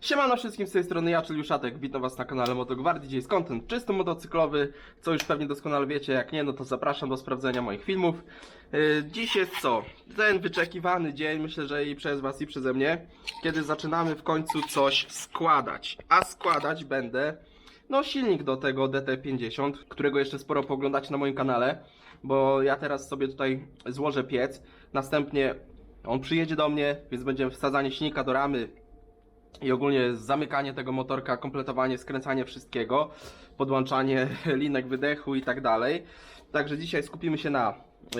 Siemano wszystkim z tej strony ja, czyli Juszatek, witam was na kanale Motogwardii, gdzie jest content czysto motocyklowy, co już pewnie doskonale wiecie, jak nie, no to zapraszam do sprawdzenia moich filmów. Yy, Dziś jest co? Ten wyczekiwany dzień, myślę, że i przez was i przeze mnie, kiedy zaczynamy w końcu coś składać. A składać będę, no silnik do tego DT50, którego jeszcze sporo pooglądacie na moim kanale, bo ja teraz sobie tutaj złożę piec, następnie on przyjedzie do mnie, więc będzie wsadzanie silnika do ramy, i ogólnie zamykanie tego motorka, kompletowanie, skręcanie wszystkiego, podłączanie linek wydechu i tak dalej. Także dzisiaj skupimy się na,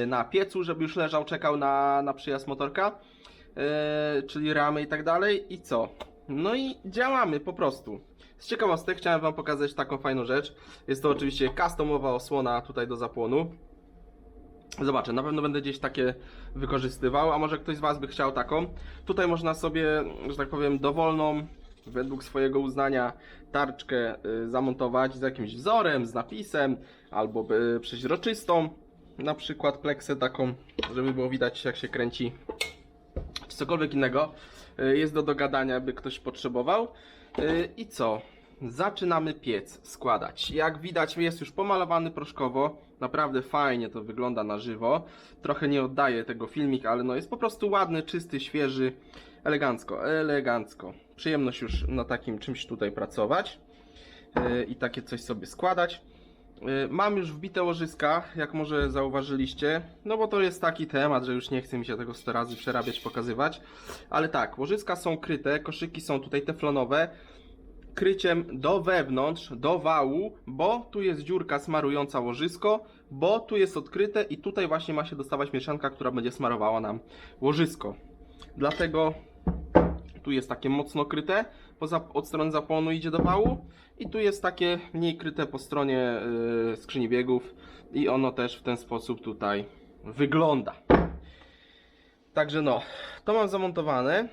na piecu, żeby już leżał, czekał na, na przyjazd motorka, yy, czyli ramy i tak dalej. I co? No i działamy po prostu. Z ciekawostek chciałem Wam pokazać taką fajną rzecz. Jest to oczywiście customowa osłona tutaj do zapłonu. Zobaczę, na pewno będę gdzieś takie wykorzystywał, a może ktoś z Was by chciał taką. Tutaj można sobie, że tak powiem, dowolną, według swojego uznania, tarczkę y, zamontować z jakimś wzorem, z napisem, albo y, przeźroczystą, na przykład pleksę taką, żeby było widać jak się kręci, czy cokolwiek innego. Y, Jest do dogadania, by ktoś potrzebował. I co? Zaczynamy piec składać. Jak widać jest już pomalowany proszkowo. Naprawdę fajnie to wygląda na żywo. Trochę nie oddaje tego filmik, ale no jest po prostu ładny, czysty, świeży. Elegancko, elegancko. Przyjemność już na takim czymś tutaj pracować. Yy, I takie coś sobie składać. Yy, Mam już wbite łożyska, jak może zauważyliście. No bo to jest taki temat, że już nie chce mi się tego 100 razy przerabiać, pokazywać. Ale tak, łożyska są kryte, koszyki są tutaj teflonowe kryciem do wewnątrz, do wału, bo tu jest dziurka smarująca łożysko, bo tu jest odkryte i tutaj właśnie ma się dostawać mieszanka, która będzie smarowała nam łożysko. Dlatego tu jest takie mocno kryte, po zap- od strony zapłonu idzie do wału i tu jest takie mniej kryte po stronie yy, skrzyni biegów i ono też w ten sposób tutaj wygląda. Także no, to mam zamontowane.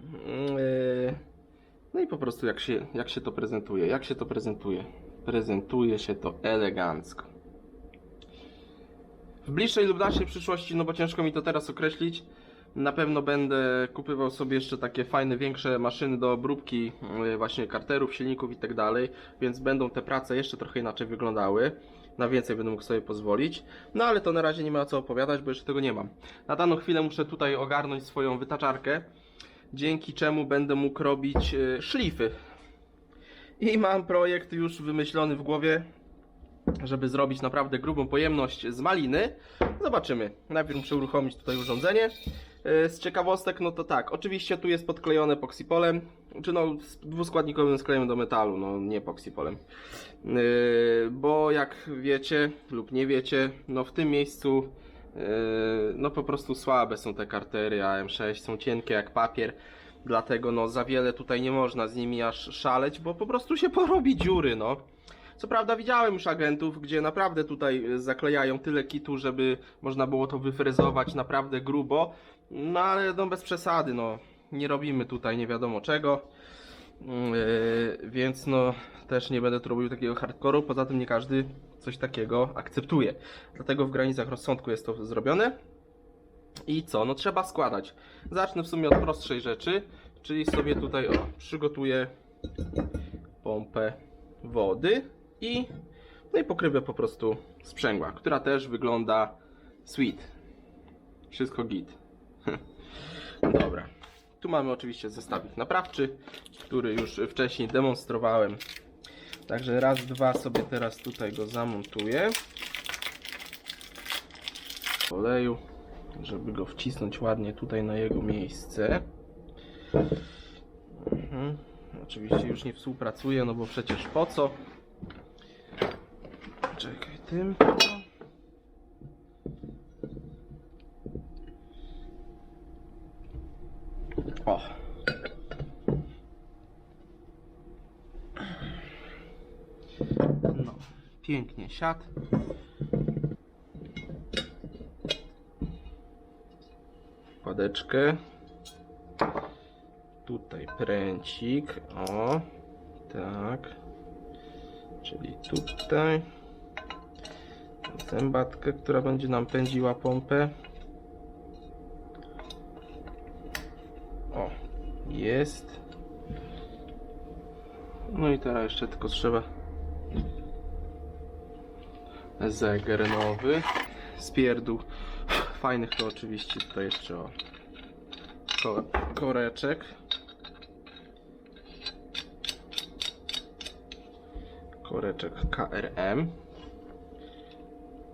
Yy, no i po prostu jak się, jak się to prezentuje? Jak się to prezentuje? Prezentuje się to elegancko. W bliższej lub dalszej przyszłości, no bo ciężko mi to teraz określić, na pewno będę kupywał sobie jeszcze takie fajne, większe maszyny do obróbki yy, właśnie karterów, silników i tak dalej, więc będą te prace jeszcze trochę inaczej wyglądały. Na więcej będę mógł sobie pozwolić. No ale to na razie nie ma co opowiadać, bo jeszcze tego nie mam. Na daną chwilę muszę tutaj ogarnąć swoją wytaczarkę dzięki czemu będę mógł robić e, szlify. I mam projekt już wymyślony w głowie, żeby zrobić naprawdę grubą pojemność z maliny. Zobaczymy. Najpierw muszę uruchomić tutaj urządzenie. E, Z ciekawostek, no to tak, oczywiście tu jest podklejone poksipolem, czy no dwuskładnikowym sklejem do metalu, no nie poksipolem. Yy, bo jak wiecie lub nie wiecie, no w tym miejscu no po prostu słabe są te kartery AM6, są cienkie jak papier, dlatego no za wiele tutaj nie można z nimi aż szaleć, bo po prostu się porobi dziury, no. Co prawda widziałem już agentów, gdzie naprawdę tutaj zaklejają tyle kitu, żeby można było to wyfrezować naprawdę grubo, no ale no bez przesady, no. Nie robimy tutaj nie wiadomo czego. Yy, więc no też nie będę tu robił takiego hardkoru, poza tym nie każdy coś takiego akceptuje. Dlatego w granicach rozsądku jest to zrobione. I co? No trzeba składać. Zacznę w sumie od prostszej rzeczy, czyli sobie tutaj o, przygotuję pompę wody i no i pokrywę po prostu sprzęgła, która też wygląda sweet. Wszystko git. Dobra. Tu mamy oczywiście zestawik naprawczy, który już wcześniej demonstrowałem. Także raz, dwa sobie teraz tutaj go zamontuję. Oleju, żeby go wcisnąć ładnie tutaj na jego miejsce. Mhm. Oczywiście już nie współpracuję, no bo przecież po co? Czekaj, tym. O. No, pięknie siadł. Kładeczkę. Tutaj pręcik. O, tak. Czyli tutaj. Zębatkę, która będzie nam pędziła pompę. Jest. No i teraz jeszcze tylko trzeba zegar nowy. Spierdół fajnych to oczywiście tutaj jeszcze o ko koreczek. Koreczek KRM.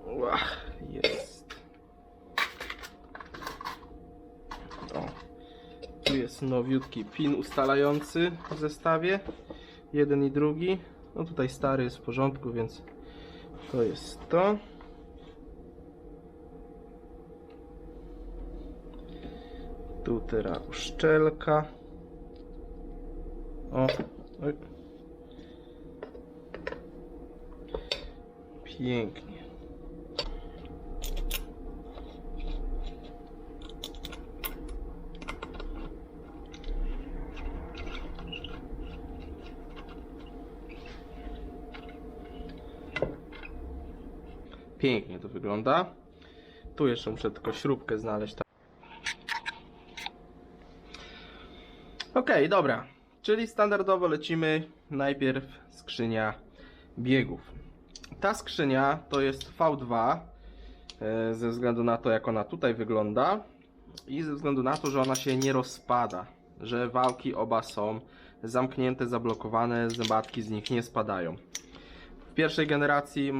Łach, jest. O. Tu jest nowiutki pin ustalający w zestawie. Jeden i drugi. No tutaj stary jest w porządku, więc to jest to. Tu teraz uszczelka. O, oj. Pięknie. Pięknie to wygląda. Tu jeszcze muszę tylko śrubkę znaleźć. Okej, dobra. Czyli standardowo lecimy najpierw skrzynia biegów. Ta skrzynia to jest V2 e, ze względu na to jak ona tutaj wygląda i ze względu na to, że ona się nie rozpada, że wałki oba są zamknięte, zablokowane, zębatki z nich nie spadają. Pierwszej generacji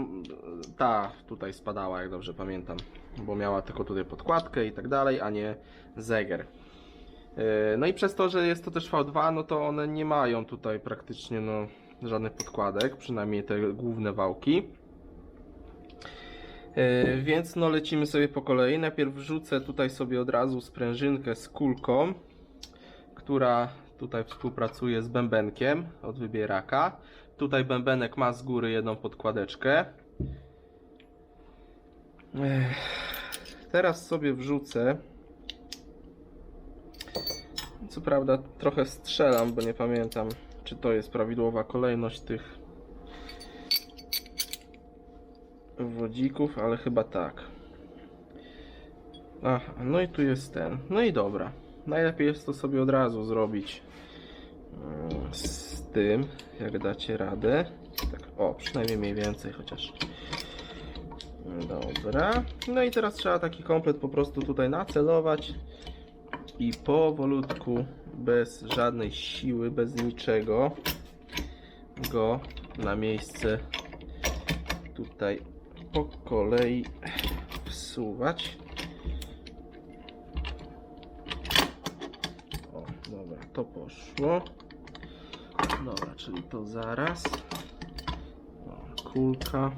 ta tutaj spadała, jak dobrze pamiętam, bo miała tylko tutaj podkładkę i tak dalej, a nie zeger. Yy, No i przez to, że jest to też V2, no to one nie mają tutaj praktycznie no, żadnych podkładek, przynajmniej te główne wałki. Yy, Więc no lecimy sobie po kolei. Najpierw wrzucę tutaj sobie od razu sprężynkę z kulką, która tutaj współpracuje z bębenkiem od wybieraka. Tutaj bębenek ma z góry jedną podkładeczkę. Teraz sobie wrzucę co prawda trochę strzelam, bo nie pamiętam, czy to jest prawidłowa kolejność tych wodzików, ale chyba tak. Aha, no i tu jest ten. No i dobra. Najlepiej jest to sobie od razu zrobić z tym, jak dacie radę. Tak, o, przynajmniej mniej więcej chociaż. Dobra. No i teraz trzeba taki komplet po prostu tutaj nacelować i powolutku, bez żadnej siły, bez niczego go na miejsce tutaj po kolei wsuwać. O, dobra, to poszło. Dobra, czyli to zaraz. Kulka.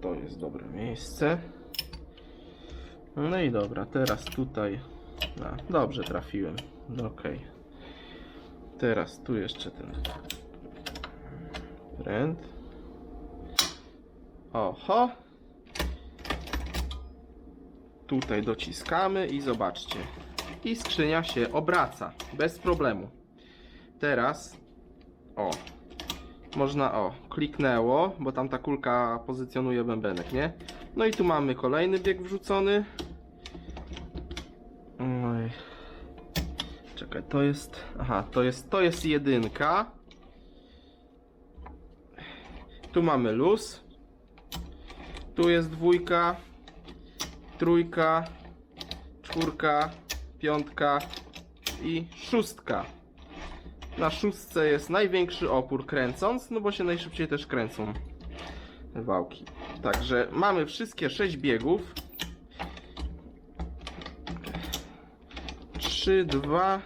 To jest dobre miejsce. No i dobra, teraz tutaj. A, dobrze trafiłem. No Okej. Teraz tu jeszcze ten pręt. Oho. Tutaj dociskamy i zobaczcie. I skrzynia się obraca bez problemu. Teraz o, można o, kliknęło, bo tam ta kulka pozycjonuje bębenek, nie? No i tu mamy kolejny bieg wrzucony. Oj. Czekaj, to jest, aha, to jest, to jest jedynka. Tu mamy luz. Tu jest dwójka, trójka, czwórka, piątka i szóstka. Na szóstce jest największy opór kręcąc, no bo się najszybciej też kręcą wałki. Także mamy wszystkie 6 biegów. 3, 2.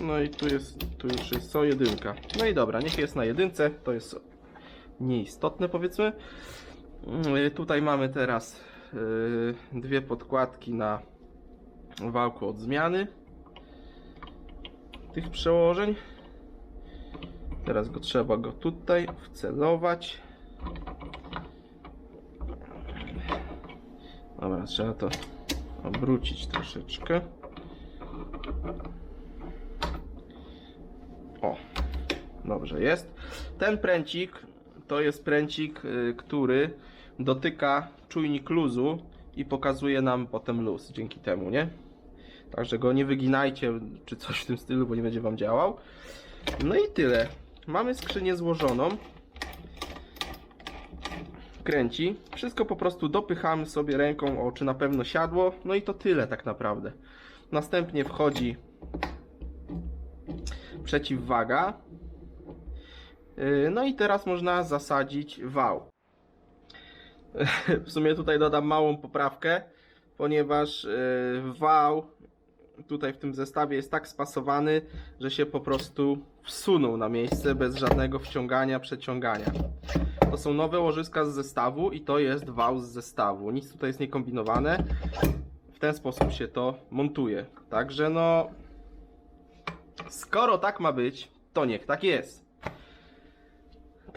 No i tu jest, tu już jest co jedynka. No i dobra, niech jest na jedynce, to jest nieistotne powiedzmy. Yy, Tutaj mamy teraz yy, dwie podkładki na wałku od zmiany tych przełożeń. Teraz go trzeba go tutaj wcelować. Dobra, trzeba to obrócić troszeczkę. O, Dobrze jest. Ten pręcik to jest pręcik, y, który dotyka czujnik luzu i pokazuje nam potem luz dzięki temu, nie? Także go nie wyginajcie czy coś w tym stylu, bo nie będzie wam działał. No i tyle. Mamy skrzynię złożoną. Kręci. Wszystko po prostu dopychamy sobie ręką, o czy na pewno siadło. No i to tyle tak naprawdę. Następnie wchodzi przeciwwaga. Yy, No i teraz można zasadzić wał. W sumie tutaj dodam małą poprawkę, ponieważ yy, wał tutaj w tym zestawie jest tak spasowany, że się po prostu wsunął na miejsce bez żadnego wciągania, przeciągania. To są nowe łożyska z zestawu i to jest wał z zestawu. Nic tutaj jest niekombinowane. W ten sposób się to montuje. Także no, skoro tak ma być, to niech tak jest.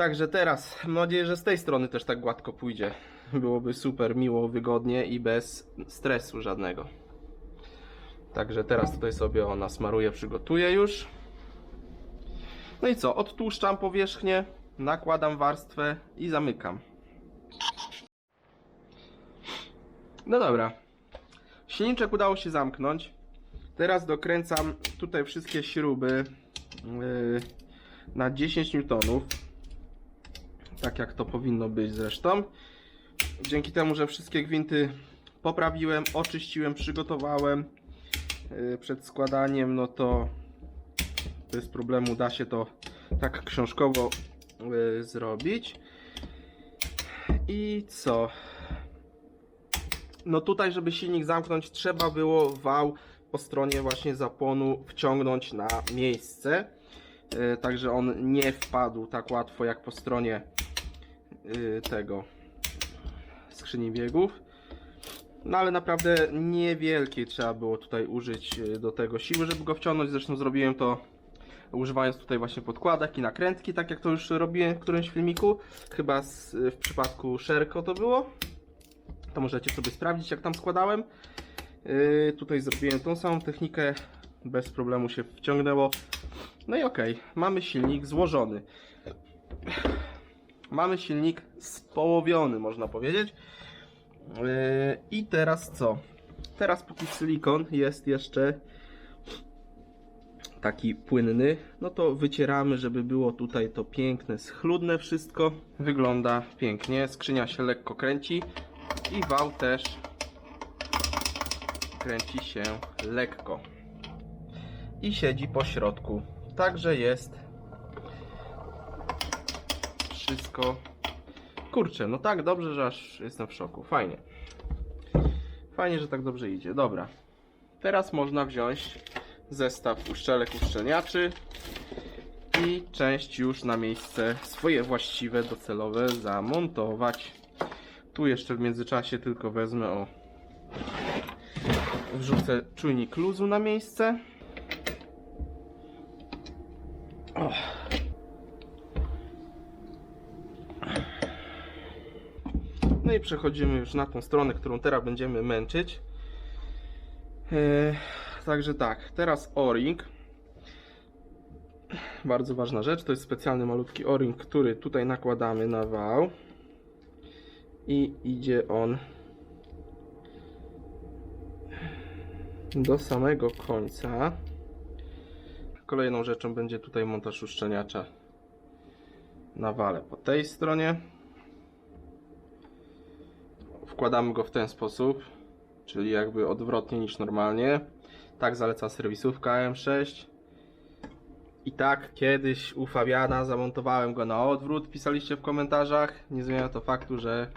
Także teraz, mam nadzieję, że z tej strony też tak gładko pójdzie. Byłoby super miło, wygodnie i bez stresu żadnego. Także teraz tutaj sobie ona smaruje, przygotuję już. No i co? Odtłuszczam powierzchnię, nakładam warstwę i zamykam. No dobra. Silniczek udało się zamknąć. Teraz dokręcam tutaj wszystkie śruby yy, na 10 newtonów. Tak jak to powinno być zresztą. Dzięki temu, że wszystkie gwinty poprawiłem, oczyściłem, przygotowałem yy, przed składaniem, no to bez problemu da się to tak książkowo yy, zrobić. I co? No tutaj, żeby silnik zamknąć, trzeba było wał po stronie właśnie zapłonu wciągnąć na miejsce. Yy, Także on nie wpadł tak łatwo jak po stronie tego skrzyni biegów. No ale naprawdę niewielkiej trzeba było tutaj użyć yy, do tego siły, żeby go wciągnąć. Zresztą zrobiłem to używając tutaj właśnie podkładek i nakrętki, tak jak to już robiłem w którymś filmiku. Chyba z, w przypadku Sherko to było. To możecie sobie sprawdzić jak tam składałem. Yy, tutaj zrobiłem tą samą technikę, bez problemu się wciągnęło. No i okej, mamy silnik złożony. Mamy silnik społowiony, można powiedzieć. Yy, I teraz co? Teraz póki silikon jest jeszcze taki płynny, no to wycieramy, żeby było tutaj to piękne, schludne wszystko. Wygląda pięknie, skrzynia się lekko kręci i wał też kręci się lekko i siedzi po środku. Także jest wszystko. Kurczę, no tak dobrze, że aż jestem w szoku. Fajnie. Fajnie, że tak dobrze idzie. Dobra. Teraz można wziąć zestaw uszczelek uszczelniaczy i część już na miejsce swoje właściwe, docelowe zamontować. Tu jeszcze w międzyczasie tylko wezmę o wrzucę czujnik luzu na miejsce. No i przechodzimy już na tą stronę, którą teraz będziemy męczyć. Eee, także tak, teraz o-ring. Bardzo ważna rzecz, to jest specjalny malutki o-ring, który tutaj nakładamy na wał. I idzie on do samego końca. Kolejną rzeczą będzie tutaj montaż uszczelniacza na wale po tej stronie. Wkładamy go w ten sposób, czyli jakby odwrotnie niż normalnie. Tak zaleca serwisówka M6. I tak kiedyś u Fabiana zamontowałem go na odwrót, pisaliście w komentarzach. Nie zmienia to faktu, że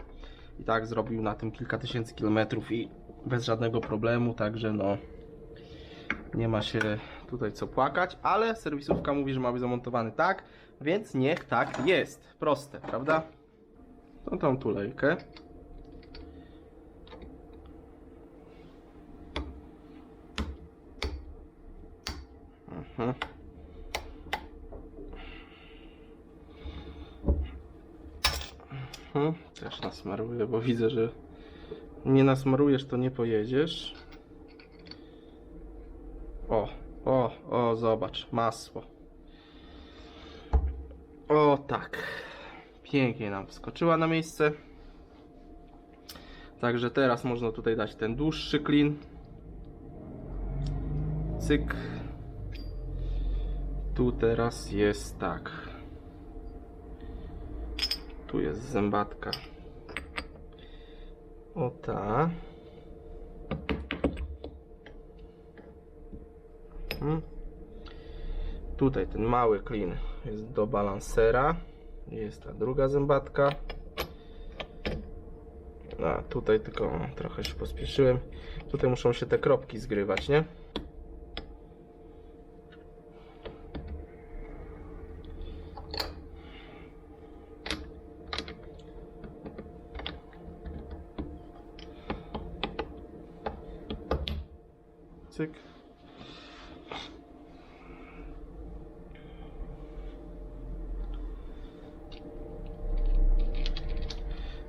i tak zrobił na tym kilka tysięcy kilometrów i bez żadnego problemu, także no nie ma się tutaj co płakać, ale serwisówka mówi, że ma być zamontowany tak, więc niech tak jest. Proste, prawda? Tą tą tulejkę. Mhm. Mhm. Też nasmaruję, bo widzę, że nie nasmarujesz, to nie pojedziesz. O, o, o, zobacz, masło. O tak. Pięknie nam wskoczyła na miejsce. Także teraz można tutaj dać ten dłuższy klin. Cyk. Tu teraz jest tak. Tu jest zębatka. O ta. Hmm. Tutaj ten mały klin jest do balansera. Jest ta druga zębatka. A tutaj tylko trochę się pospieszyłem. Tutaj muszą się te kropki zgrywać, nie? Cyk.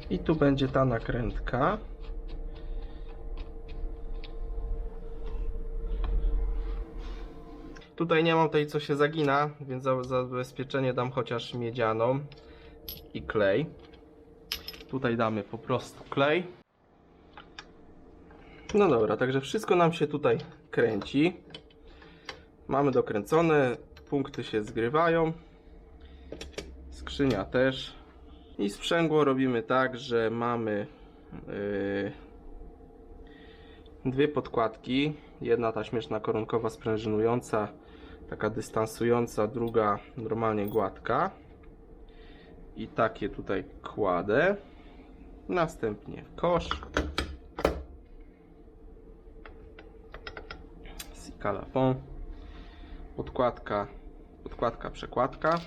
I będzie ta nakrętka. Tutaj nie mam tej, co się zagina, więc za zabezpieczenie dam chociaż miedzianą i klej. Tutaj damy po prostu klej. No dobra, także wszystko nam się tutaj kręci. Mamy dokręcone, punkty się zgrywają. Skrzynia też. I sprzęgło robimy tak, że mamy yy, dwie podkładki. Jedna ta śmieszna koronkowa sprężynująca, taka dystansująca, druga normalnie gładka. I takie tutaj kładę. Następnie kosz. Calafon. Podkładka, podkładka, przekładka.